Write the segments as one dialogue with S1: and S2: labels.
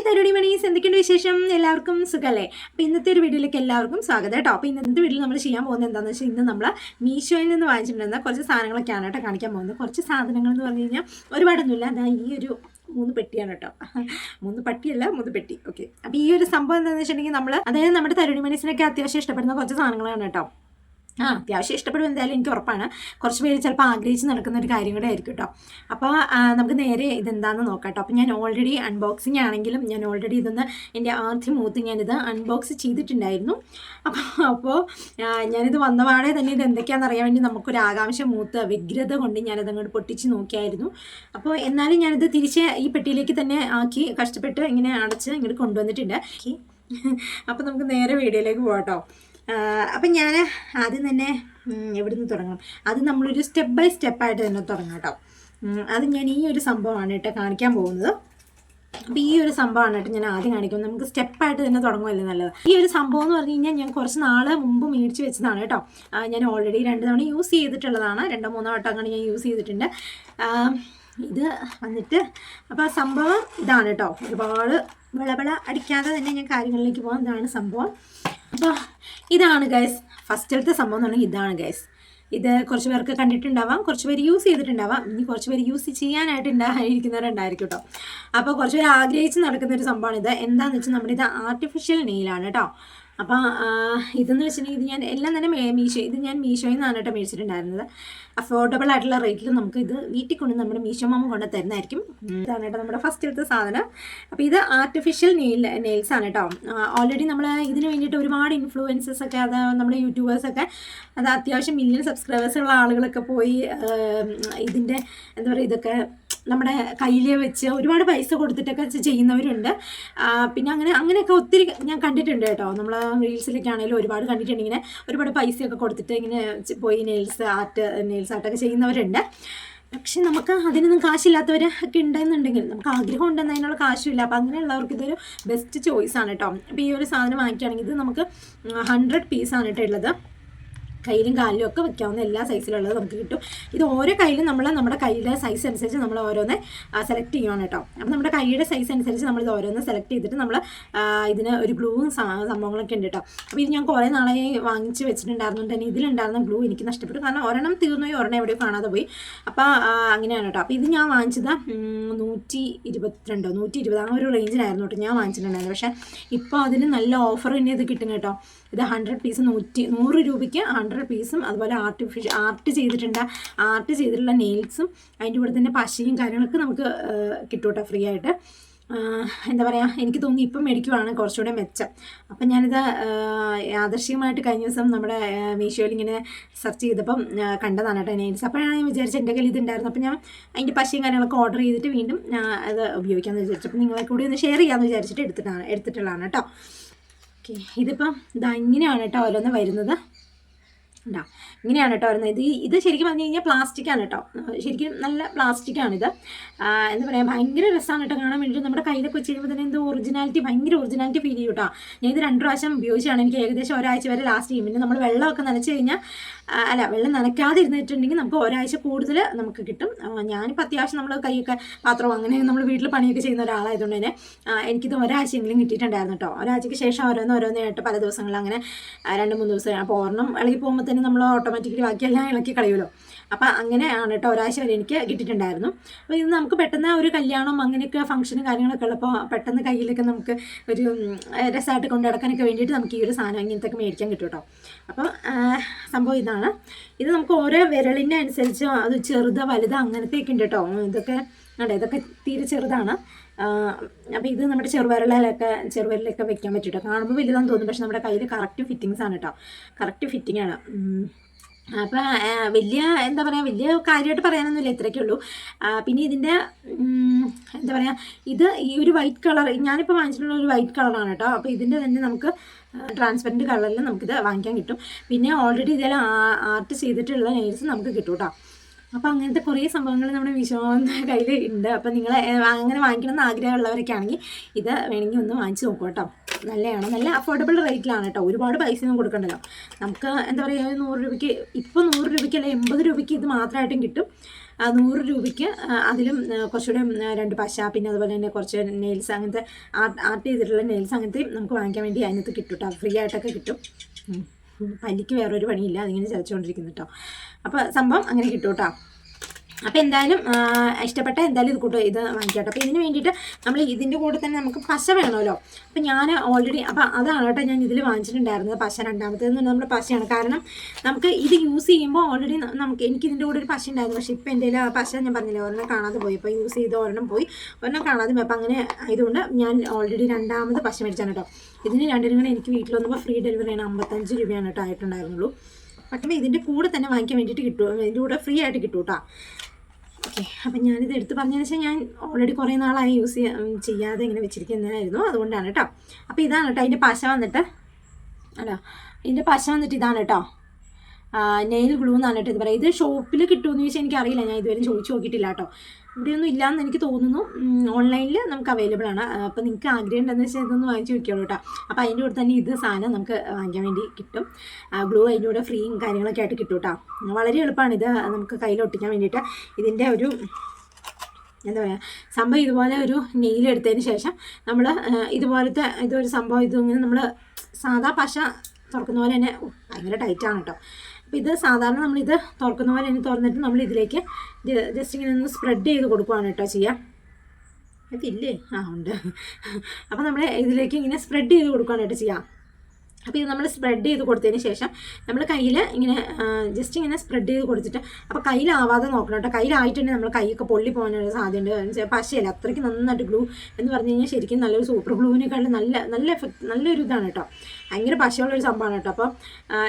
S1: Hi തരുണി monies എന്തൊക്കെയുണ്ട് വിശേഷം? എല്ലാവർക്കും സുഖമല്ലേ അപ്പോൾ ഇന്നത്തെ ഒരു വീഡിയോയിലേക്ക് എല്ലാവർക്കും സ്വാഗതം കേട്ടോ. അപ്പോൾ ഇന്നത്തെ വീഡിയോയിൽ നമ്മൾ ചെയ്യാൻ പോകുന്നത് എന്താണെന്ന് വെച്ചാൽ ഇന്ന് നമ്മൾ മീഷോയിൽ നിന്ന് വാങ്ങിച്ചിട്ടുണ്ടെന്ന കുറച്ച് സാധനങ്ങളൊക്കെയാണ് കേട്ടോ കാണിക്കാൻ പോകുന്നത്. കുറച്ച് സാധനങ്ങൾ എന്ന് പറഞ്ഞു കഴിഞ്ഞാൽ ഒരുപാടൊന്നുമില്ല. അതാ ഈ ഒരു മൂന്ന് പെട്ടിയാണ് കേട്ടോ. മൂന്ന് പട്ടിയല്ല മൂന്ന് പെട്ടി. ഓക്കെ അപ്പോൾ ഈ ഒരു സംഭവം എന്താണെന്ന് വെച്ചിട്ടുണ്ടെങ്കിൽ നമ്മൾ അതായത് നമ്മുടെ തരുണി മണീസിനൊക്കെ അത്യാവശ്യം ഇഷ്ടപ്പെടുന്ന കുറച്ച് സാധനങ്ങളാണ് കേട്ടോ. ആ അത്യാവശ്യം ഇഷ്ടപ്പെടും എന്തായാലും എനിക്ക് ഉറപ്പാണ്. കുറച്ച് പേര് ചിലപ്പോൾ ആഗ്രഹിച്ച് നടക്കുന്ന ഒരു കാര്യം കൂടെ ആയിരിക്കും കേട്ടോ അപ്പോൾ നമുക്ക് നേരെ ഇതെന്താണെന്ന് നോക്കാം കേട്ടോ അപ്പോൾ ഞാൻ ഓൾറെഡി അൺബോക്സിങ് ആണെങ്കിലും ഞാൻ ഓൾറെഡി ഇതൊന്ന് എന്റെ ആദ്യം മൂത്ത് ഞാനിത് അൺബോക്സ് ചെയ്തിട്ടുണ്ടായിരുന്നു. അപ്പോൾ അപ്പോൾ ഞാനിത് വന്നപാടെ തന്നെ ഇത് എന്തൊക്കെയാണെന്ന് അറിയാൻ വേണ്ടി നമുക്കൊരു ആകാംക്ഷ മൂത്ത് വ്യഗ്രത കൊണ്ട് ഞാനത് അങ്ങോട്ട് പൊട്ടിച്ച് നോക്കിയായിരുന്നു. അപ്പോൾ എന്നാലും ഞാനിത് തിരിച്ച് ഈ പെട്ടിയിലേക്ക് തന്നെ ആക്കി കഷ്ടപ്പെട്ട് ഇങ്ങനെ അടച്ച് ഇങ്ങോട്ട് കൊണ്ടുവന്നിട്ടുണ്ട്. അപ്പോൾ നമുക്ക് നേരെ വീഡിയോയിലേക്ക് പോകാം കേട്ടോ അപ്പം ഞാൻ ആദ്യം തന്നെ എവിടെ നിന്ന് തുടങ്ങണം? അത് നമ്മളൊരു സ്റ്റെപ്പ് ബൈ സ്റ്റെപ്പായിട്ട് തന്നെ തുടങ്ങാം കേട്ടോ. അത് ഞാൻ ഈ ഒരു സംഭവമാണ് കേട്ടോ കാണിക്കാൻ പോകുന്നത്. അപ്പോൾ ഈ ഒരു സംഭവമാണ് കേട്ടോ ഞാൻ ആദ്യം കാണിക്കുന്നത്. നമുക്ക് സ്റ്റെപ്പായിട്ട് തന്നെ തുടങ്ങുമല്ലേ നല്ലത്. ഈ ഒരു സംഭവം എന്ന് പറഞ്ഞു കഴിഞ്ഞാൽ ഞാൻ കുറച്ച് നാൾ മുമ്പ് മേടിച്ച് വെച്ചതാണ് കേട്ടോ. ഞാൻ ഓൾറെഡി രണ്ട് തവണ യൂസ് ചെയ്തിട്ടുള്ളതാണ്. രണ്ടോ മൂന്നോ വട്ടം അങ്ങനെ ഞാൻ യൂസ് ചെയ്തിട്ടുണ്ട്. ഇത് വന്നിട്ട് അപ്പോൾ ആ സംഭവം ഇതാണ് കേട്ടോ. ഒരുപാട് വിളവിള അടിക്കാതെ തന്നെ ഞാൻ കാര്യങ്ങളിലേക്ക് പോകാം. ഇതാണ് സംഭവം. അപ്പോൾ ഇതാണ് ഗൈസ് ഫസ്റ്റിലത്തെ സംഭവം എന്ന് പറഞ്ഞാൽ ഇതാണ് ഗൈസ് ഇത് കുറച്ച് പേർക്ക് കണ്ടിട്ടുണ്ടാവാം കുറച്ച് പേര് യൂസ് ചെയ്തിട്ടുണ്ടാവാം. ഇനി കുറച്ച് പേര് യൂസ് ചെയ്യാനായിട്ട് ഉണ്ടായിരിക്കുന്നവരുണ്ടായിരിക്കും കേട്ടോ അപ്പോൾ കുറച്ച് പേര് ആഗ്രഹിച്ച് നടക്കുന്ന ഒരു സംഭവമാണ് ഇത്. എന്താണെന്ന് വെച്ചാൽ നമ്മുടെ ഇത് ആർട്ടിഫിഷ്യൽ നെയിലാണ് കേട്ടോ അപ്പോൾ ഇതെന്ന് വെച്ചിട്ടുണ്ടെങ്കിൽ ഇത് ഞാൻ എല്ലാം തന്നെ മീശോ ഇത് ഞാൻ മീഷോയിൽ നിന്നാണ് കേട്ടോ മേടിച്ചിട്ടുണ്ടായിരുന്നത്. അഫോർഡബിൾ ആയിട്ടുള്ള റേറ്റിൽ നമുക്ക് ഇത് വീട്ടിൽ കൊണ്ട് നമ്മുടെ മീഷോ മാമ കൊണ്ട് തരുന്നതായിരിക്കും. ഇതാണ് കേട്ടോ നമ്മുടെ ഫസ്റ്റ് എടുത്ത സാധനം. അപ്പോൾ ഇത് ആർട്ടിഫിഷ്യൽ നെയിൽ നെയിൽസ് ആണ് കേട്ടോ. ഓൾറെഡി നമ്മൾ ഇതിന് വേണ്ടിയിട്ട് ഒരുപാട് ഇൻഫ്ലുവൻസസ് ഒക്കെ അത് നമ്മുടെ യൂട്യൂബേഴ്സൊക്കെ അത് അത്യാവശ്യം മില്യൺ സബ്സ്ക്രൈബേഴ്സ് ഉള്ള ആളുകളൊക്കെ പോയി ഇതിന്റെ എന്താ പറയുക ഇതൊക്കെ നമ്മുടെ കയ്യിൽ വെച്ച് ഒരുപാട് പൈസ കൊടുത്തിട്ടൊക്കെ ചെയ്യുന്നവരുണ്ട്. പിന്നെ അങ്ങനെ അങ്ങനെയൊക്കെ ഒത്തിരി ഞാൻ കണ്ടിട്ടുണ്ട് കേട്ടോ. നമ്മൾ റീൽസിലൊക്കെ ആണെങ്കിലും ഒരുപാട് കണ്ടിട്ടുണ്ട് ഇങ്ങനെ ഒരുപാട് പൈസയൊക്കെ കൊടുത്തിട്ട് ഇങ്ങനെ പോയി നെയിൽസ് ആർട്ട് നെയിൽസ് ആർട്ടൊക്കെ ചെയ്യുന്നവരുണ്ട്. പക്ഷെ നമുക്ക് അതിനൊന്നും കാശില്ലാത്തവർ ഒക്കെ ഉണ്ടെന്നുണ്ടെങ്കിൽ നമുക്ക് ആഗ്രഹം ഉണ്ടെന്ന് അതിനുള്ള കാശുമില്ല. അപ്പോൾ അങ്ങനെയുള്ളവർക്ക് ഇതൊരു ബെസ്റ്റ് ചോയ്സ് ആണ് കേട്ടോ. അപ്പോൾ ഈ ഒരു സാധനം വാങ്ങിക്കുകയാണെങ്കിൽ ഇത് നമുക്ക് ഹൺഡ്രഡ് പീസാണ് കേട്ടോ ഉള്ളത്. കയ്യിലും കാലിലും ഒക്കെ വെക്കാവുന്ന എല്ലാ സൈസിലുള്ളത് നമുക്ക് കിട്ടും. ഇത് ഓരോ കയ്യിലും നമ്മൾ നമ്മുടെ കയ്യിലെ സൈസ് അനുസരിച്ച് നമ്മൾ ഓരോന്ന് സെലക്ട് ചെയ്യണം കേട്ടോ. അപ്പോൾ നമ്മുടെ കൈയുടെ സൈസ് അനുസരിച്ച് നമ്മൾ ഇത് ഓരോന്ന് സെലക്ട് ചെയ്തിട്ട് നമ്മൾ ഇതിന് ഒരു ഗ്ലൂവും സംഭവങ്ങളൊക്കെ ഉണ്ട് കേട്ടോ. അപ്പോൾ ഇത് ഞാൻ കുറേ നാളായി വാങ്ങിച്ച് വെച്ചിട്ടുണ്ടായിരുന്നുകൊണ്ട് തന്നെ ഇതിലുണ്ടായിരുന്ന ഗ്ലൂ എനിക്ക് നഷ്ടപ്പെട്ടു. കാരണം ഒരെണ്ണം തീർന്നു പോയി ഒരെണ്ണം എവിടെയോ കാണാതെ പോയി. അപ്പോൾ അങ്ങനെയാണ് കേട്ടോ. അപ്പോൾ ഇത് ഞാൻ വാങ്ങിച്ചത് നൂറ്റി ഇരുപത്തിരണ്ടോ നൂറ്റി ഇരുപത് ആ ഒരു റേഞ്ചിലായിരുന്നു കേട്ടോ ഞാൻ വാങ്ങിച്ചിട്ടുണ്ടായിരുന്നത്. പക്ഷേ ഇപ്പോൾ അതിന് നല്ല ഓഫർ തന്നെ ഇത് കിട്ടും കേട്ടോ. ഇത് ഹൺഡ്രഡ് പീസ് നൂറ്റി നൂറ് രൂപയ്ക്ക് പീസും അതുപോലെ ആർട്ടിഫിഷ്യൽ ആർട്ട് ചെയ്തിട്ടുണ്ട്. ആർട്ട് ചെയ്തിട്ടുള്ള നെയിൽസും അതിന്റെ കൂടെ തന്നെ പശയും കാര്യങ്ങളൊക്കെ നമുക്ക് കിട്ടും ഫ്രീ ആയിട്ട്. എന്താ പറയുക എനിക്ക് തോന്നി ഇപ്പം മേടിക്കുവാണ് കുറച്ചുകൂടെ മെച്ചം. അപ്പം ഞാനിത് യാദർശികമായിട്ട് കഴിഞ്ഞ ദിവസം നമ്മുടെ മീഷോയിൽ ഇങ്ങനെ സെർച്ച് ചെയ്തപ്പം കണ്ടതാണ് കേട്ടോ നെയിൽസ് അപ്പോഴാണ് ഞാൻ വിചാരിച്ചത് എന്റെ കയ്യിൽ ഇതുണ്ടായിരുന്നു. അപ്പം ഞാൻ അതിന്റെ പശയും കാര്യങ്ങളൊക്കെ ഓർഡർ ചെയ്തിട്ട് വീണ്ടും അത് ഉപയോഗിക്കാമെന്ന് വിചാരിച്ചു. അപ്പം നിങ്ങളെ കൂടി ഒന്ന് ഷെയർ ചെയ്യാമെന്ന് വിചാരിച്ചിട്ട് എടുത്തിട്ടാണ് എടുത്തിട്ടുള്ളതാണ് കേട്ടോ. ഓക്കെ ഇതിപ്പം ഇതാ ഇങ്ങനെയാണ് കേട്ടോ ഓരോന്ന് വരുന്നത്. ഉണ്ടാ? ഇങ്ങനെയാണ് കേട്ടോ വരുന്നത്. ഇത് ഇത് ശരിക്കും പറഞ്ഞു കഴിഞ്ഞാൽ പ്ലാസ്റ്റിക് ആണ് കേട്ടോ. ശരിക്കും നല്ല പ്ലാസ്റ്റിക് ആണിത് ആ, എന്താ പറയുക ഭയങ്കര രസമാണ് കേട്ടോ കാണാൻ വേണ്ടിയിട്ട് നമ്മുടെ കയ്യിലൊക്കെ വെച്ച് കഴിയുമ്പോൾ തന്നെ എന്തോ ഒറിജിനാലിറ്റി ഭയങ്കര ഒറിജിനാലിറ്റി ഫീൽ ചെയ്യും കേട്ടോ. ഞാൻ ഇത് രണ്ട് പ്രാവശ്യം ഉപയോഗിച്ചാണ് എനിക്ക് ഏകദേശം ഒരാഴ്ച വരെ ലാസ്റ്റ് ചെയ്യും പിന്നെ നമ്മൾ വെള്ളമൊക്കെ നനച്ച് കഴിഞ്ഞാൽ അല്ല വെള്ളം നനയ്ക്കാതെ ഇരുന്നിട്ടുണ്ടെങ്കിൽ നമുക്ക് ഒരാഴ്ച കൂടുതൽ നമുക്ക് കിട്ടും. ഞാനിപ്പോൾ അത്യാവശ്യം നമ്മൾ കൈയൊക്കെ പാത്രവും അങ്ങനെ നമ്മൾ വീട്ടിൽ പണിയൊക്കെ ചെയ്യുന്ന ഒരാളായതുകൊണ്ട് തന്നെ എനിക്കിത് ഒരാഴ്ചയെങ്കിലും കിട്ടിയിട്ടുണ്ടായിരുന്നു കേട്ടോ. ഒരാഴ്ചയ്ക്ക് ശേഷം ഓരോന്ന് ഓരോന്നായിട്ട് പല ദിവസങ്ങളിൽ അങ്ങനെ രണ്ട് മൂന്ന് ദിവസം അപ്പോൾ ഒരെണ്ണം ഇളകി പോകുമ്പോൾ തന്നെ നമ്മൾ ഓട്ടോമാറ്റിക്കലി ബാക്കിയെല്ലാം ഇളക്കി കളയുമല്ലോ. അപ്പോൾ അങ്ങനെയാണ് കേട്ടോ ഒരാഴ്ച വരെ എനിക്ക് കിട്ടിയിട്ടുണ്ടായിരുന്നു. അപ്പോൾ ഇത് നമുക്ക് പെട്ടെന്ന് ഒരു കല്യാണം അങ്ങനെയൊക്കെ ഫംഗ്ഷനും കാര്യങ്ങളൊക്കെ ഉള്ളപ്പോൾ പെട്ടെന്ന് കയ്യിലൊക്കെ നമുക്ക് ഒരു രസമായിട്ട് കൊണ്ടു നടക്കാനൊക്കെ വേണ്ടിയിട്ട് നമുക്ക് ഈ ഒരു സാധനം ഇങ്ങനത്തെ മേടിക്കാൻ കിട്ടും കേട്ടോ. അപ്പോൾ സംഭവം ഇതാണ്. ഇത് നമുക്ക് ഓരോ വിരളിന്റെ അനുസരിച്ച് അത് ചെറുത് വലുത് അങ്ങനത്തെയൊക്കെ ഉണ്ട് കേട്ടോ. ഇതൊക്കെ അതെ ഇതൊക്കെ തീരെ ചെറുതാണ്. അപ്പോൾ ഇത് നമ്മുടെ ചെറുവിരലിലൊക്കെ ചെറുവിരലൊക്കെ വെക്കാൻ പറ്റും കാണുമ്പോൾ വലുതാന്ന് തോന്നും പക്ഷെ നമ്മുടെ കയ്യിൽ കറക്റ്റ് ഫിറ്റിങ്സ് ആണ് കേട്ടോ കറക്റ്റ് ഫിറ്റിംഗ് ആണ്. അപ്പം വലിയ എന്താ പറയുക വലിയ കാര്യമായിട്ട് പറയാനൊന്നുമില്ല ഇത്രയൊക്കെ ഉള്ളൂ. പിന്നെ ഇതിന്റെ എന്താ പറയുക ഇത് ഈ ഒരു വൈറ്റ് കളർ ഞാനിപ്പോൾ വാങ്ങിച്ചിട്ടുള്ള ഒരു വൈറ്റ് കളറാണ് കേട്ടോ അപ്പോൾ ഇതിന്റെ തന്നെ നമുക്ക് ട്രാൻസ്പെറന്റ് കളറിൽ നമുക്കിത് വാങ്ങിക്കാൻ കിട്ടും. പിന്നെ ഓൾറെഡി ഇതിൽ ആർട്ട് ചെയ്തിട്ടുള്ള നെയിൽസ് നമുക്ക് കിട്ടും കേട്ടോ അപ്പോൾ അങ്ങനത്തെ കുറേ സംഭവങ്ങൾ നമ്മുടെ വിഷമ കയ്യിൽ ഉണ്ട് അപ്പോൾ നിങ്ങൾ അങ്ങനെ വാങ്ങിക്കണം എന്ന് ആഗ്രഹമുള്ളവരൊക്കെ ആണെങ്കിൽ ഇത് വേണമെങ്കിൽ ഒന്ന് വാങ്ങിച്ച് നോക്കൂ കേട്ടോ നല്ലതാണ്. നല്ല അഫോർഡബിൾ റേറ്റിലാണ് കേട്ടോ ഒരുപാട് പൈസയൊന്നും കൊടുക്കണ്ടല്ലോ. നമുക്ക് എന്താ പറയുക നൂറ് രൂപയ്ക്ക് ഇപ്പോൾ നൂറ് രൂപയ്ക്ക് അല്ല എൺപത് രൂപയ്ക്ക് ഇത് മാത്രമായിട്ടും കിട്ടും. നൂറ് രൂപയ്ക്ക് അതിലും കുറച്ചുകൂടെ രണ്ട് പശ പിന്നെ അതുപോലെ തന്നെ കുറച്ച് നെയിൽസ് അങ്ങനത്തെ ആർട്ട് ആർട്ട് ചെയ്തിട്ടുള്ള നെയിൽസ് അങ്ങനത്തെ നമുക്ക് വാങ്ങിക്കാൻ വേണ്ടി അതിനകത്ത് കിട്ടും കേട്ടോ ഫ്രീ ആയിട്ടൊക്കെ കിട്ടും. പല്ലിക്ക് വേറൊരു പണിയില്ല അതിങ്ങനെ ചതച്ചുകൊണ്ടിരിക്കുന്നു കേട്ടോ അപ്പോൾ സംഭവം അങ്ങനെ കിട്ടും കേട്ടോ അപ്പോൾ എന്തായാലും ഇഷ്ടപ്പെട്ട എന്തായാലും ഇത് കൂട്ട് ഇത് വാങ്ങിക്കട്ടെ. അപ്പോൾ ഇതിന് വേണ്ടിയിട്ട് നമ്മൾ ഇതിന്റെ കൂടെ തന്നെ നമുക്ക് പശ വേണമല്ലോ. അപ്പോൾ ഞാൻ ഓൾറെഡി അപ്പോൾ അതാണ് കേട്ടോ ഞാൻ ഇതിൽ വാങ്ങിച്ചിട്ടുണ്ടായിരുന്നത് പശ രണ്ടാമത്തേത് നമ്മുടെ പശയാണ്. കാരണം നമുക്ക് ഇത് യൂസ് ചെയ്യുമ്പോൾ ഓൾറെഡി നമുക്ക് എനിക്ക് ഇതിന്റെ കൂടെ ഒരു പശ ഉണ്ടായിരുന്നു. പക്ഷേ ഇപ്പോൾ എന്റെ പശ ഞാൻ പറഞ്ഞില്ല ഒരെണ്ണം കാണാതെ പോയി. അപ്പോൾ യൂസ് ചെയ്ത് ഒരെണ്ണം പോയി. ഒരെണ്ണം കാണാതെ പോയി. അപ്പോൾ അങ്ങനെ ആയതുകൊണ്ട് ഞാൻ ഓൾറെഡി രണ്ടാമത് പശ മേടിച്ചാണ് കേട്ടോ. ഇതിന് രണ്ടിനും കൂടെ എനിക്ക് വീട്ടിൽ വന്നപ്പോൾ ഫ്രീ ഡെലിവറി ആണ് അമ്പത്തഞ്ച് രൂപയാണ് കേട്ടോ ആയിട്ടുണ്ടായിരുന്നുള്ളൂ. പക്ഷേ ഇതിന്റെ കൂടെ തന്നെ വാങ്ങിക്കാൻ വേണ്ടിയിട്ട് കിട്ടും. ഇതിന്റെ കൂടെ ഫ്രീ ആയിട്ട് കിട്ടും കേട്ടോ ഓക്കെ അപ്പം ഞാനിത് എടുത്ത് പറഞ്ഞതെന്ന് വെച്ചാൽ ഞാൻ ഓൾറെഡി കുറേ നാളായി യൂസ് ചെയ്യാതെ ഇങ്ങനെ വെച്ചിരിക്കുന്നതായിരുന്നു അതുകൊണ്ടാണ് കേട്ടോ. അപ്പോൾ ഇതാണ് കേട്ടോ അതിന്റെ പശ വന്നിട്ട്. അല്ല ഇതിന്റെ പശ വന്നിട്ട് ഇതാണ് കേട്ടോ. നെയിൽ ഗ്ലൂ എന്നാണ് കേട്ടോ ഇത് പറയുക. ഇത് ഷോപ്പിൽ കിട്ടുമെന്ന് ചോദിച്ചാൽ എനിക്കറിയില്ല. ഞാൻ ഇതുവരെ ചോദിച്ചു നോക്കിയിട്ടില്ല കേട്ടോ. ഇവിടെയൊന്നും ഇല്ലയെന്ന് എനിക്ക് തോന്നുന്നു. ഓൺലൈനിൽ നമുക്ക് അവൈലബിൾ ആണ്. അപ്പോൾ നിങ്ങൾക്ക് ആഗ്രഹം ഉണ്ടെന്ന് വെച്ചാൽ ഇതൊന്ന് വാങ്ങിച്ച് നോക്കിയോളൂ കേട്ടോ. അപ്പോൾ അതിന്റെ കൂടെ തന്നെ ഇത് സാധനം നമുക്ക് വാങ്ങിക്കാൻ വേണ്ടി കിട്ടും. ഗ്ലൂ അതിന്റെ കൂടെ ഫ്രീയും കാര്യങ്ങളൊക്കെ ആയിട്ട് കിട്ടും കേട്ടോ. വളരെ എളുപ്പമാണ് ഇത് നമുക്ക് കയ്യിൽ ഒട്ടിക്കാൻ വേണ്ടിയിട്ട്. ഇതിന്റെ ഒരു എന്താ പറയുക സംഭവം ഇതുപോലെ ഒരു നെയിൽ എടുത്തതിന് ശേഷം നമ്മൾ ഇതുപോലത്തെ ഇതൊരു സംഭവം ഇതിങ്ങനെ നമ്മൾ സാധാ പശ തുറക്കുന്ന പോലെ തന്നെ ഭയങ്കര ടൈറ്റാണ് കേട്ടോ. അപ്പോൾ ഇത് സാധാരണ നമ്മളിത് തുറക്കുന്ന പോലെ ഇനി തുറന്നിട്ട് നമ്മൾ ഇതിലേക്ക് ജസ്റ്റ് ഇങ്ങനെ ഒന്ന് സ്പ്രെഡ് ചെയ്ത് കൊടുക്കുകയാണ് കേട്ടോ ചെയ്യുക അതില്ലേ? ആ ഉണ്ട്. അപ്പോൾ നമ്മൾ ഇതിലേക്ക് ഇങ്ങനെ സ്പ്രെഡ് ചെയ്ത് കൊടുക്കുകയാണ് കേട്ടോ ചെയ്യുക അപ്പോൾ ഇത് നമ്മൾ സ്പ്രെഡ് ചെയ്ത് കൊടുത്തതിന് ശേഷം നമ്മൾ കയ്യിൽ ഇങ്ങനെ ജസ്റ്റ് ഇങ്ങനെ സ്പ്രെഡ് ചെയ്ത് കൊടുത്തിട്ട് അപ്പോൾ കയ്യിലാവാതെ നോക്കണം കേട്ടോ. കയ്യിലായിട്ടുണ്ടെങ്കിൽ നമ്മൾ കൈയൊക്കെ പൊള്ളി പോകാനുള്ള സാധ്യതയുണ്ട്. പശയല്ല അത്രയ്ക്ക് നന്നായിട്ട് ഗ്ലൂ എന്ന് പറഞ്ഞു കഴിഞ്ഞാൽ ശരിക്കും നല്ലൊരു സൂപ്പർ ഗ്ലൂവിനേക്കാളും നല്ല നല്ല എഫക്ട് നല്ലൊരു ഇതാണ് കേട്ടോ. ഭയങ്കര പശയുള്ളൊരു സംഭവമാണ് കേട്ടോ. അപ്പോൾ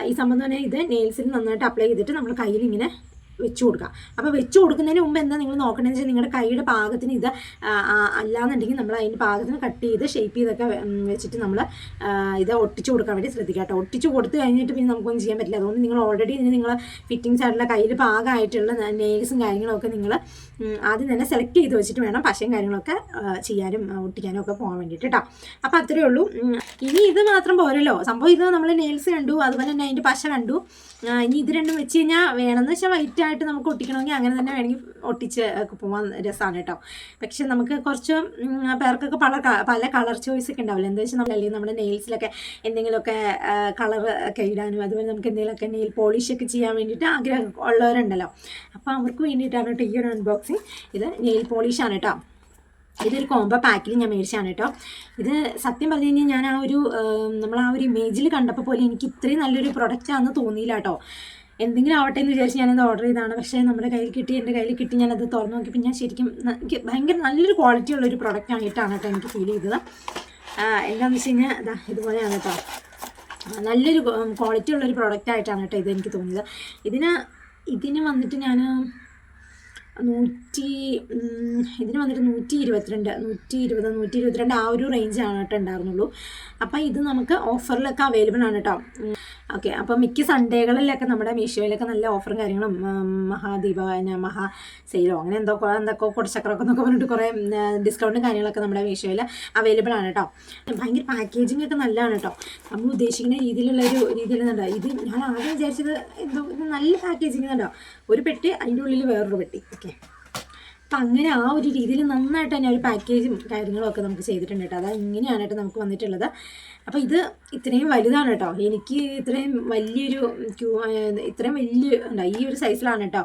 S1: ഈ സംഭവം തന്നെ ഇത് നെയിൽസിൽ നന്നായിട്ട് അപ്ലൈ ചെയ്തിട്ട് നമ്മൾ കയ്യിൽ ഇങ്ങനെ വെച്ച് കൊടുക്കുക. അപ്പോൾ വെച്ച് കൊടുക്കുന്നതിന് മുമ്പ് എന്താ നിങ്ങൾ നോക്കണമെന്ന് വെച്ചാൽ നിങ്ങളുടെ കൈയുടെ പാകത്തിന് ഇത് അല്ലാന്നുണ്ടെങ്കിൽ നമ്മൾ അതിന്റെ പാകത്തിന് കട്ട് ചെയ്ത് ഷേപ്പ് ചെയ്തൊക്കെ വെച്ചിട്ട് നമ്മൾ ഇത് ഒട്ടിച്ച് കൊടുക്കാൻ വേണ്ടി ശ്രദ്ധിക്കുക കേട്ടോ. ഒട്ടിച്ച് കൊടുത്ത് കഴിഞ്ഞിട്ട് പിന്നെ നമുക്കൊന്നും ചെയ്യാൻ പറ്റില്ല. അതുകൊണ്ട് നിങ്ങൾ ഓൾറെഡി ഇതിന് നിങ്ങൾ ഫിറ്റിങ്സ് ആയിട്ടുള്ള കയ്യിൽ പാകമായിട്ടുള്ള നെയിൽസും കാര്യങ്ങളൊക്കെ നിങ്ങൾ ആദ്യം തന്നെ സെലക്ട് ചെയ്ത് വെച്ചിട്ട് വേണം പശയും കാര്യങ്ങളൊക്കെ ചെയ്യാനും ഒട്ടിക്കാനും ഒക്കെ പോകാൻ വേണ്ടിയിട്ട് കേട്ടോ. അപ്പോൾ അത്രയേ ഉള്ളൂ. ഇനി ഇത് മാത്രം പോരല്ലോ. സംഭവം ഇത് നമ്മൾ നെയിൽസ് കണ്ടു അതുപോലെ തന്നെ അതിന്റെ പശ കണ്ടു. ഇനി ഇത് രണ്ടും വെച്ച് കഴിഞ്ഞാൽ വേണമെന്ന് വെച്ചാൽ വൈറ്റ് ആയിട്ട് നമുക്ക് ഒട്ടിക്കണമെങ്കിൽ അങ്ങനെ തന്നെ വേണമെങ്കിൽ ഒട്ടിച്ച് പോകാൻ രസമാണ് കേട്ടോ. പക്ഷെ നമുക്ക് കുറച്ച് പേർക്കൊക്കെ പല പല കളർ ചോയ്സ് ഒക്കെ ഉണ്ടാവില്ല? എന്താ വെച്ചാൽ നമ്മൾ അല്ലെങ്കിൽ നമ്മുടെ നെയിൽസിലൊക്കെ എന്തെങ്കിലുമൊക്കെ കളർ ഒക്കെ ഇടാനും അതുപോലെ നമുക്ക് എന്തെങ്കിലുമൊക്കെ നെയിൽ പോളിഷ് ഒക്കെ ചെയ്യാൻ വേണ്ടിയിട്ട് ആഗ്രഹം ഉള്ളവരുണ്ടല്ലോ. അപ്പോൾ അവർക്ക് വേണ്ടിയിട്ടാണ് കേട്ടോ ഈ ഒരു അൺബോക്സിങ് ഇത് നെയിൽ പോളിഷാണ് കേട്ടോ. ഇതൊരു കോംബോ പാക്കിൽ ഞാൻ മേടിച്ചാണ് കേട്ടോ. ഇത് സത്യം പറഞ്ഞു കഴിഞ്ഞാൽ ഞാൻ ആ ഒരു നമ്മൾ ആ ഒരു ഇമേജിൽ കണ്ടപ്പോൾ പോലെ എനിക്ക് ഇത്രയും നല്ലൊരു പ്രൊഡക്റ്റ് ആണെന്ന് തോന്നിയില്ല കേട്ടോ. എന്തെങ്കിലും ആവട്ടെ എന്ന് വിചാരിച്ച് ഞാനത് ഓർഡർ ചെയ്തതാണ്. പക്ഷേ നമ്മുടെ കയ്യിൽ കിട്ടി എന്റെ കയ്യിൽ കിട്ടി ഞാനത് തുറന്നു നോക്കിയപ്പോൾ ഞാൻ ശരിക്കും എനിക്ക് ഭയങ്കര നല്ലൊരു ക്വാളിറ്റി ഉള്ളൊരു പ്രൊഡക്റ്റ് ആയിട്ടാണ് കേട്ടോ എനിക്ക് ഫീൽ ചെയ്തത്. എന്താണെന്ന് വെച്ച് കഴിഞ്ഞാൽ ഇതാ ഇതുപോലെയാണ് കേട്ടോ. നല്ലൊരു ക്വാളിറ്റി ഉള്ളൊരു പ്രോഡക്റ്റ് ആയിട്ടാണ് കേട്ടോ ഇത് എനിക്ക് തോന്നിയത്. ഇതിന് ഇതിന് വന്നിട്ട് ഞാൻ നൂറ്റി ഇതിന് വന്നിട്ട് നൂറ്റി ഇരുപത്തിരണ്ട് നൂറ്റി ഇരുപത് നൂറ്റി ഇരുപത്തിരണ്ട് ആ ഒരു റേഞ്ചാണ് കേട്ടോ ഉണ്ടായിരുന്നുള്ളൂ. അപ്പോൾ ഇത് നമുക്ക് ഓഫറിലൊക്കെ അവൈലബിൾ ആണ് കേട്ടോ. ഓക്കെ അപ്പോൾ മിക്ക സൺഡേകളിലൊക്കെ നമ്മുടെ മീഷോയിലൊക്കെ നല്ല ഓഫറും കാര്യങ്ങളും ഉം, മഹാദീപ മഹാ സെയിലോ അങ്ങനെ എന്തോ എന്തൊക്കെ കുടച്ചക്രമൊക്കെ എന്നൊക്കെ പറഞ്ഞിട്ട് കുറേ ഡിസ്കൗണ്ടും കാര്യങ്ങളൊക്കെ നമ്മുടെ മീഷോയിൽ അവൈലബിൾ ആണ് കേട്ടോ. ഭയങ്കര പാക്കേജിംഗ് ഒക്കെ നല്ലതാണ് കേട്ടോ. നമ്മൾ ഉദ്ദേശിക്കുന്ന രീതിയിലുള്ള ഒരു രീതിയിലുണ്ടോ ഇത് ഞാൻ ആദ്യം വിചാരിച്ചത് എന്തോ നല്ല പാക്കേജിംഗ് ഉണ്ടോ ഒരു പെട്ടി അതിന്റെ ഉള്ളിൽ വേറൊരു പെട്ടി. ഓക്കെ. അപ്പം അങ്ങനെ ആ ഒരു രീതിയിൽ നന്നായിട്ട് തന്നെ ഒരു പാക്കേജും കാര്യങ്ങളൊക്കെ നമുക്ക് ചെയ്തിട്ടുണ്ട് കേട്ടോ. അത് ഇങ്ങനെയാണ് കേട്ടോ നമുക്ക് വന്നിട്ടുള്ളത്. അപ്പോൾ ഇത് ഇത്രയും വലുതാണ് കേട്ടോ. എനിക്ക് ഇത്രയും വലിയൊരു ക്യൂ ഇത്രയും വലിയ ഈ ഒരു സൈസിലാണ് കേട്ടോ.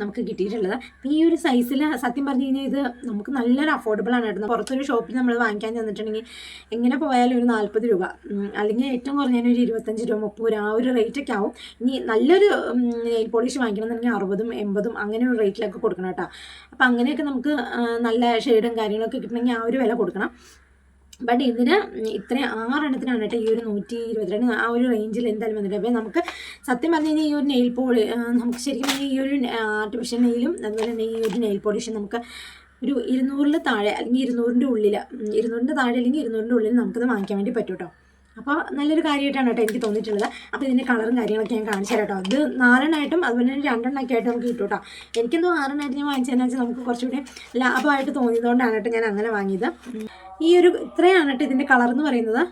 S1: നമുക്ക് കിട്ടിയിട്ടുള്ളത്. ഈ ഒരു സൈസിൽ സത്യം പറഞ്ഞു കഴിഞ്ഞാൽ ഇത് നമുക്ക് നല്ലൊരു അഫോർഡബിൾ ആണ് കേട്ടോ. പുറത്തൊരു ഷോപ്പിൽ നമ്മൾ വാങ്ങിക്കാൻ ചെന്നിട്ടുണ്ടെങ്കിൽ എങ്ങനെ പോയാലും ഒരു നാൽപ്പത് രൂപ. അല്ലെങ്കിൽ ഏറ്റവും കുറഞ്ഞ ഒരു ഇരുപത്തഞ്ച് രൂപ മുപ്പത് രൂപ ആ ഒരു റേറ്റൊക്കെ ആവും. ഇനി നല്ലൊരു നെയിൽ പോളിഷ് വാങ്ങിക്കണമെന്നുണ്ടെങ്കിൽ അറുപതും എൺപതും അങ്ങനെ ഒരു റേറ്റിലൊക്കെ കൊടുക്കണം കേട്ടോ. അപ്പം അങ്ങനെയൊക്കെ നമുക്ക് നല്ല ഷെയ്ഡും കാര്യങ്ങളൊക്കെ കിട്ടണമെങ്കിൽ ആ ഒരു വില കൊടുക്കണം. ബട്ട് ഇതിന് ഇത്രയും ആറെണ്ണത്തിനാണ് കേട്ടോ ഈ ഒരു നൂറ്റി ഇരുപത്തിരണ്ട് ആ ഒരു റേഞ്ചിൽ എന്തായാലും വന്നിട്ട് അപ്പോൾ നമുക്ക് സത്യം പറഞ്ഞു കഴിഞ്ഞാൽ ഈ ഒരു നെയിൽ പോളി നമുക്ക് ശരിക്കും ഈ ഒരു ആർട്ടിഫിഷ്യൽ നെയിലും അതുപോലെ തന്നെ ഈ ഒരു നെയിൽ പോളിഷും നമുക്ക് ഒരു ഇരുന്നൂറിൽ താഴെ അല്ലെങ്കിൽ ഇരുന്നൂറിന്റെ ഉള്ളിൽ ഇരുന്നൂറിന്റെ താഴെ അല്ലെങ്കിൽ ഇരുന്നൂറിന്റെ ഉള്ളിൽ നമുക്കത് വാങ്ങിക്കാൻ വേണ്ടി പറ്റും കേട്ടോ അപ്പോൾ നല്ലൊരു കാര്യമായിട്ടാണ് കേട്ടോ എനിക്ക് തോന്നിയിട്ടുള്ളത്. അപ്പോൾ ഇതിന്റെ കളറും കാര്യങ്ങളൊക്കെ ഞാൻ കാണിച്ചു കേട്ടോ ഇത് നാലെണ്ണമായിട്ടും അതുപോലെ തന്നെ രണ്ടെണ്ണമൊക്കെ ആയിട്ട് നമുക്ക് കിട്ടും കേട്ടോ എനിക്കെന്തോ ആറെണ്ണമായിട്ട് ഞാൻ വാങ്ങിച്ചതെന്ന് വെച്ചാൽ നമുക്ക് കുറച്ചുകൂടി ലാഭമായിട്ട് തോന്നിയതുകൊണ്ടാണ് കേട്ടോ ഞാൻ അങ്ങനെ വാങ്ങിയത്. ഈ ഒരു ഇത്രയാണ് കേട്ടോ ഇതിന്റെ കളർ എന്ന് പറയുന്നത്.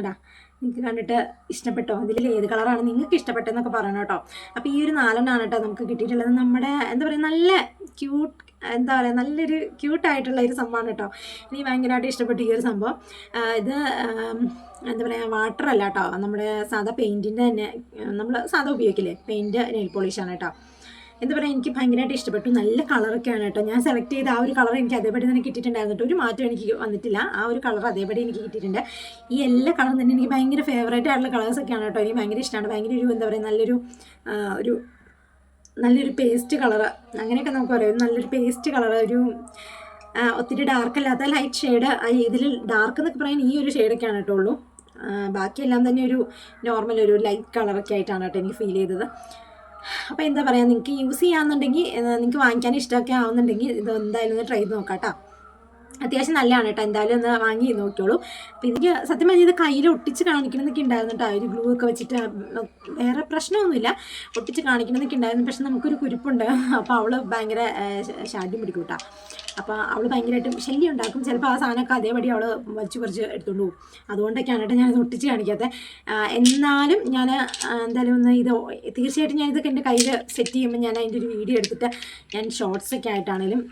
S1: എടാ നിങ്ങൾക്ക് കണ്ടിട്ട് ഇഷ്ടപ്പെട്ടോ? ഇതിൽ ഏത് കളറാണ് നിങ്ങൾക്ക് ഇഷ്ടപ്പെട്ടതെന്നൊക്കെ പറയണം കേട്ടോ. അപ്പോൾ ഈ ഒരു നാലെണ്ണമാണ് കേട്ടോ നമുക്ക് കിട്ടിയിട്ടുള്ളത്. നമ്മുടെ എന്താ പറയുക നല്ല ക്യൂട്ട് എന്താ പറയുക നല്ലൊരു ക്യൂട്ടായിട്ടുള്ള ഒരു സംഭവമാണ് കേട്ടോ. എനിക്ക് ഭയങ്കരമായിട്ട് ഇഷ്ടപ്പെട്ടു ഈ ഒരു സംഭവം. ഇത് എന്താ പറയുക വാട്ടർ അല്ല കേട്ടോ. നമ്മുടെ സാധാ പെയിന്റിന്റെ തന്നെ നമ്മൾ സാധാ ഉപയോഗിക്കില്ലേ? പെയിന്റ് നെയിൽ പോളിഷാണ് കേട്ടോ. എന്താ പറയുക എനിക്ക് ഭയങ്കരമായിട്ട് ഇഷ്ടപ്പെട്ടു. നല്ല കളറൊക്കെയാണ് കേട്ടോ. ഞാൻ സെലക്ട് ചെയ്ത ആ ഒരു കളർ എനിക്ക് അതേപടി തന്നെ കിട്ടിയിട്ടുണ്ടായിരുന്നു കേട്ടോ. ഒരു മാറ്റം എനിക്ക് വന്നിട്ടില്ല. ആ ഒരു കളർ അതേപടി എനിക്ക് കിട്ടിയിട്ടുണ്ട്. ഈ എല്ലാ കളറും തന്നെ എനിക്ക് ഭയങ്കര ഫേവറേറ്റ് ആയിട്ടുള്ള കളേഴ്സൊക്കെയാണ് കേട്ടോ. എനിക്ക് ഭയങ്കര ഇഷ്ടമാണ്. ഭയങ്കര ഒരു എന്താ പറയുക നല്ലൊരു ഒരു നല്ലൊരു പേസ്റ്റ് കളറ് അങ്ങനെയൊക്കെ നമുക്ക് പറയാം. നല്ലൊരു പേസ്റ്റ് കളർ ഒരു ഒത്തിരി ഡാർക്ക് അല്ലാത്ത ലൈറ്റ് ഷെയ്ഡ് ഇതിൽ ഡാർക്ക് എന്നൊക്കെ പറയാൻ ഈ ഒരു ഷെയ്ഡൊക്കെയാണ് കേട്ടോ ഉള്ളൂ. ബാക്കിയെല്ലാം തന്നെ ഒരു നോർമൽ ഒരു ലൈറ്റ് കളറൊക്കെ ആയിട്ടാണ് കേട്ടോ എനിക്ക് ഫീൽ ചെയ്തത്. അപ്പോൾ എന്താ പറയുക നിങ്ങൾക്ക് യൂസ് ചെയ്യാമെന്നുണ്ടെങ്കിൽ നിങ്ങൾക്ക് വാങ്ങിക്കാൻ ഇഷ്ടമൊക്കെ ആവുന്നുണ്ടെങ്കിൽ ഇത് എന്തായാലും ഒന്ന് ട്രൈ ചെയ്ത് നോക്കാം കേട്ടോ അത്യാവശ്യം നല്ലതാണ് കേട്ടോ എന്തായാലും ഒന്ന് വാങ്ങി നോക്കിയോളൂ. പിന്നെ എനിക്ക് സത്യം പറഞ്ഞാൽ ഇത് കയ്യിൽ ഒട്ടിച്ച് കാണിക്കണമെന്നൊക്കെ ഉണ്ടായിരുന്നു കേട്ടോ ഒരു ഗ്ലൂ ഒക്കെ വെച്ചിട്ട്. വേറെ പ്രശ്നമൊന്നുമില്ല. ഒട്ടിച്ച് കാണിക്കണമെന്നൊക്കെ ഉണ്ടായിരുന്നു പക്ഷെ നമുക്കൊരു കുരുപ്പുണ്ട്. അപ്പോൾ അവൾ ഭയങ്കര ശാഠ്യം പിടിക്കും കേട്ടോ അപ്പോൾ അവൾ ഭയങ്കരമായിട്ടും ശല്യം ഉണ്ടാക്കും. ചിലപ്പോൾ ആ സാധനമൊക്കെ അതേപടി അവൾ വലിച്ചു പറിച്ച് എടുത്തുകൊണ്ട് പോകും അതുകൊണ്ടൊക്കെയാണ് കേട്ടോ ഞാനത് ഒട്ടിച്ച് കാണിക്കാത്തത് എന്നാലും ഞാൻ എന്തായാലും ഒന്ന് ഇത് തീർച്ചയായിട്ടും ഞാൻ ഇതൊക്കെ എന്റെ കയ്യിൽ സെറ്റ് ചെയ്യുമ്പോൾ ഞാൻ അതിന്റെ ഒരു വീഡിയോ എടുത്തിട്ട് ഞാൻ ഷോർട്സൊക്കെ ആയിട്ടാണേലും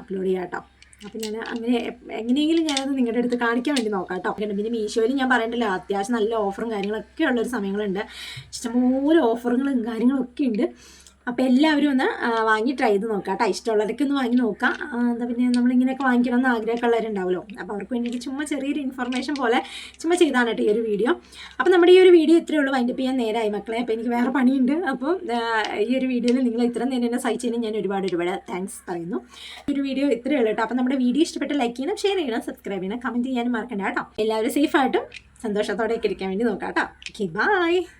S1: അപ്ലോഡ് ചെയ്യാം കേട്ടോ അപ്പം ഞാൻ അങ്ങനെ എങ്ങനെയെങ്കിലും ഞാനത് നിങ്ങളുടെ അടുത്ത് കാണിക്കാൻ വേണ്ടി നോക്കാം കേട്ടോ പിന്നെ മീഷോയിൽ ഞാൻ പറയണ്ടല്ലോ അത്യാവശ്യം നല്ല ഓഫറും കാര്യങ്ങളൊക്കെ ഉള്ളൊരു സമയങ്ങളുണ്ട്. ഇഷ്ടംപോലെ ഓഫറുകളും കാര്യങ്ങളൊക്കെ ഉണ്ട്. അപ്പോൾ എല്ലാവരും ഒന്ന് വാങ്ങി ട്രൈ ചെയ്ത് നോക്കാം കേട്ടോ. ഇഷ്ടമുള്ളവരൊക്കെ ഒന്ന് വാങ്ങി നോക്കാം. എന്താ പിന്നെ നമ്മളിങ്ങനെയൊക്കെ വാങ്ങിക്കണം എന്ന് ആഗ്രഹമുള്ളവരുണ്ടാവുമല്ലോ. അപ്പോൾ അവർക്ക് വേണ്ടിയിട്ട് ചുമ്മാ ചെറിയൊരു ഇൻഫർമേഷൻ പോലെ ചുമ്മാ ചെയ്താണ് കേട്ടോ ഈ ഒരു വീഡിയോ അപ്പോൾ നമ്മുടെ ഈ ഒരു വീഡിയോ ഇത്രയേ ഉള്ളൂ. വൈൻഡപ്പ് ചെയ്യാൻ നേരമായി മക്കളെ. അപ്പോൾ എനിക്ക് വേറെ പണിയുണ്ട്. അപ്പോൾ ഈ ഒരു വീഡിയോയിൽ നിങ്ങൾ ഇത്ര നേരം എന്നെ സഹിച്ചതിന് ഞാൻ ഒരുപാട് ഒരുപാട് താങ്ക്സ് പറയുന്നു. ഒരു വീഡിയോ ഇത്രയേ ഉള്ളൂ കേട്ടോ. അപ്പോൾ നമ്മുടെ വീഡിയോ ഇഷ്ടപ്പെട്ട് ലൈക്ക് ചെയ്യണം ഷെയർ ചെയ്യണം സബ്സ്ക്രൈബ് ചെയ്യണം കമന്റ് ചെയ്യാനും മറക്കണ്ട കേട്ടോ. എല്ലാവരും സേഫായിട്ടും സന്തോഷത്തോടെയൊക്കെ ഇരിക്കാൻ വേണ്ടി നോക്കാം കേട്ടോ. Okay bye